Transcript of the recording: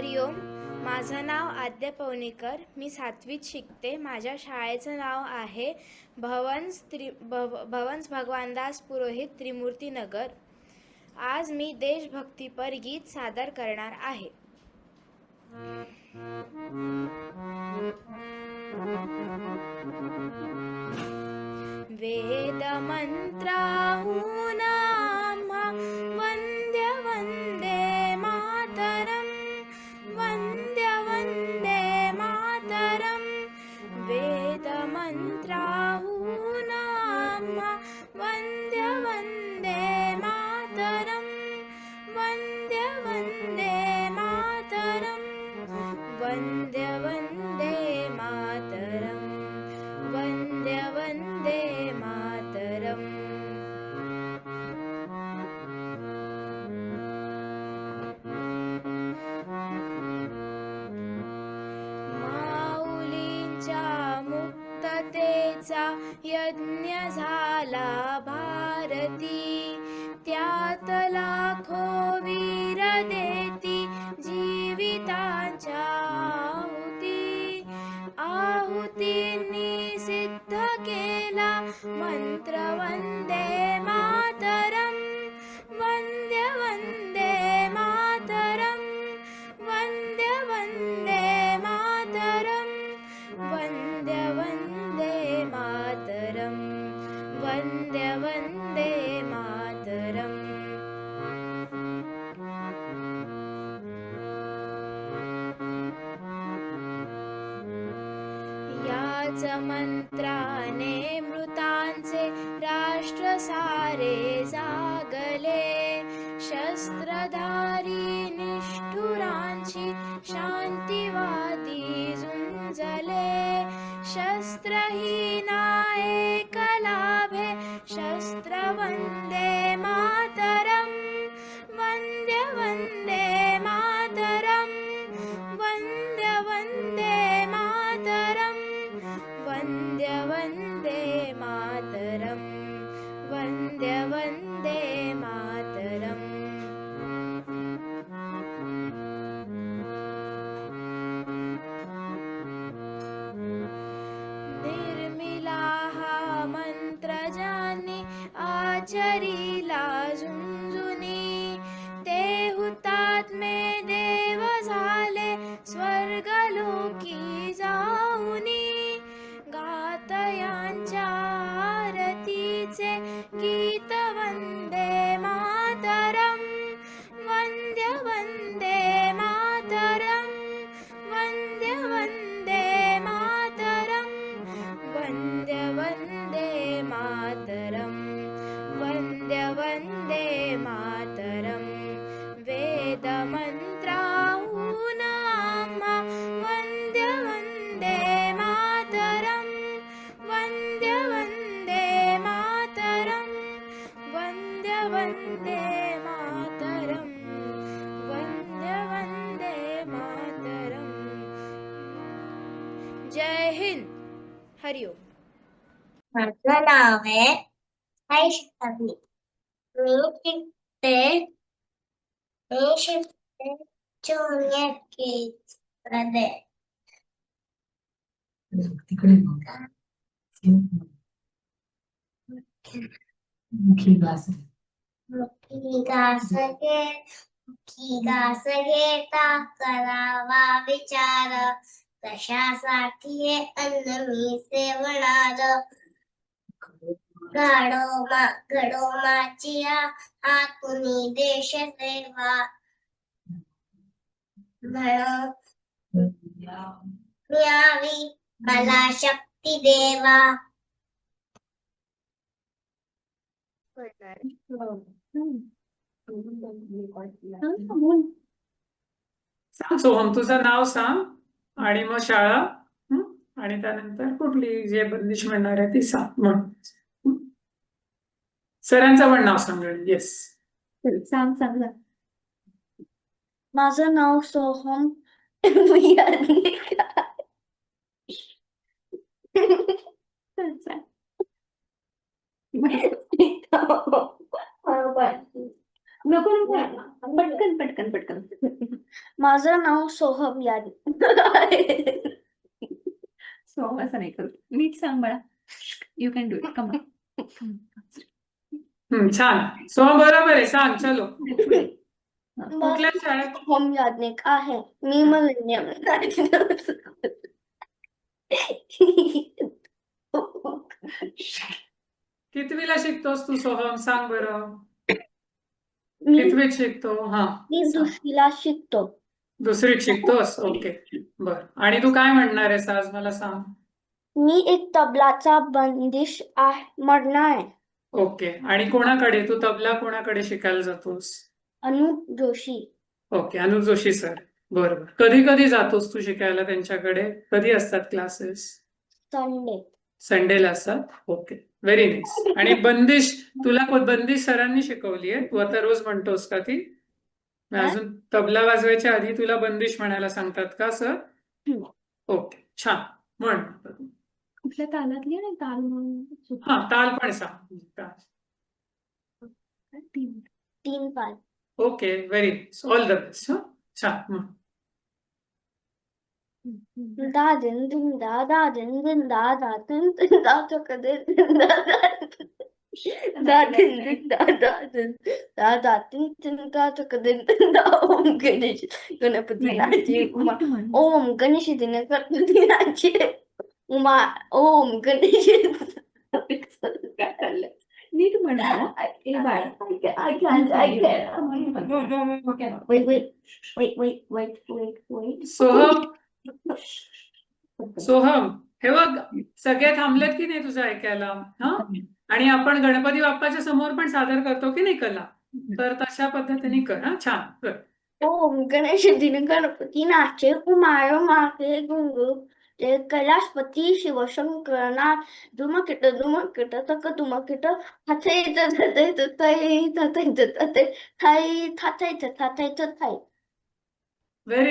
हरिओम माझं नाव आद्य पवणेकर मी सातवीत शिकते. माझ्या शाळेचं नाव आहे भवन्स त्रि भव भवन्स भगवानदास पुरोहित त्रिमूर्तीनगर. आज मी देशभक्तीपर गीत सादर करणार आहे. वेदमन्त्राहून आम्हा ರಾಹುನಾಮ ವಂದ್ಯ ವಂದ್ಯ चा यज्ञ झाला भारती. त्यात लाखो वीर देती जीवितांच्या च मंत्राने मृतांचे राष्ट्र सारे जागले. शस्त्रधारी निष्ठुरांची शांतिवादी झुंजले. शस्त्रहीना एकलाभे शस्त्र वंदे मातरम. ीला जुञ्जुनी दे हुतात्मे देवजाले स्वर्गलोकी गातयांच्या आरतीचे गीत चे गीतवन्दे मातरं वन्द्यवन्दे मातरं वन्द्य वन्दे मातरं वन्द्य वन्दे मातरम्। वंदे मातरम वंद्य वंदे मातरम। जय हिंद। हरिओम माझं नाव आहे वैष्णवी मी शिकते मी शिकते ज्युनियर केजमध्ये. तिकडे. मुखी घास घेता करावा विचार. कशासाठी हे अन्न मी सेवणार? हातुनी देश सेवा. मिळावी मला शक्ती देवा. सांग सोहम तुझं नाव सांग आणि मग शाळा आणि त्यानंतर कुठली जे बंदिश म्हणणार आहे ती सांग म्हण सरांचं पण नाव सांग येस सांग सांग सांग. माझं नाव सोहम. मी अनिका. सांग, सांग. नको नको. पटकन पटकन पटकन. माझं नाव सोहम यादी सो असं नाही करू. नीट सांग बाळा. You can do it come hmm, छान. सोहम बरोबर आहे. सांग चलो. कुठल्या शाळेत? सोहम याज्ञिक आहे. मी मिलेनियम कितवीला शिकतोस तू सोहम? सांग बरं. मी कितवीत शिकतो हा. मी दुसरीला शिकतो. दुसरीत शिकतोस? ओके. बर. आणि तू काय म्हणणार आहेस आज? मला सांग. मी एक तबलाचा बंदिश आहे म्हणणार आहे. ओके. आणि कोणाकडे? तू तबला कोणाकडे शिकायला जातोस? अनुप जोशी. ओके. अनुज जोशी सर. बरोबर कधी कधी जातोस तू शिकायला त्यांच्याकडे? कधी असतात क्लासेस? संडे. संडेला असतात? ओके. व्हेरी नाईस आणि बंदिश तुला को- बंदिश सरांनी शिकवली आहे. तू आता रोज म्हणतोस का ती? अजून तबला वाजवायच्या आधी तुला बंदिश म्हणायला सांगतात का सर. ओके. छान. म्हण. कुठल्या तालातली आहे ना ताल म्हणून? हा ताल पण सांग. ताल. तीन. तीन पाच okay. Very nice all the best छान. म्हण. Da din din da da din din da da din din da toka din din da da da din din da da din da da din din da toka din din da om Ganesh गणपतीनाचे Uma ओम गणेश गणपतीनाचे उमा ओम गणेश काय चाललंय wait wait wait wait wait wait so. Soham हे बघ सगळे थांबलेत की नाही तुझं ऐकायला हा आणि आपण गणपती बाप्पाच्या समोर पण सादर करतो की नाही कला तर तशा पद्धतीने कर हा छान कर ओम गणेश दिन गणपती नाचे कुमार मागे गुरु ते शिवशंकर शिवशंकरना धुमकिट धुमकिट तक धुमकिट हाथै तथै तथै तथै तथै थाई थाथै थाथै थाई व्हेरी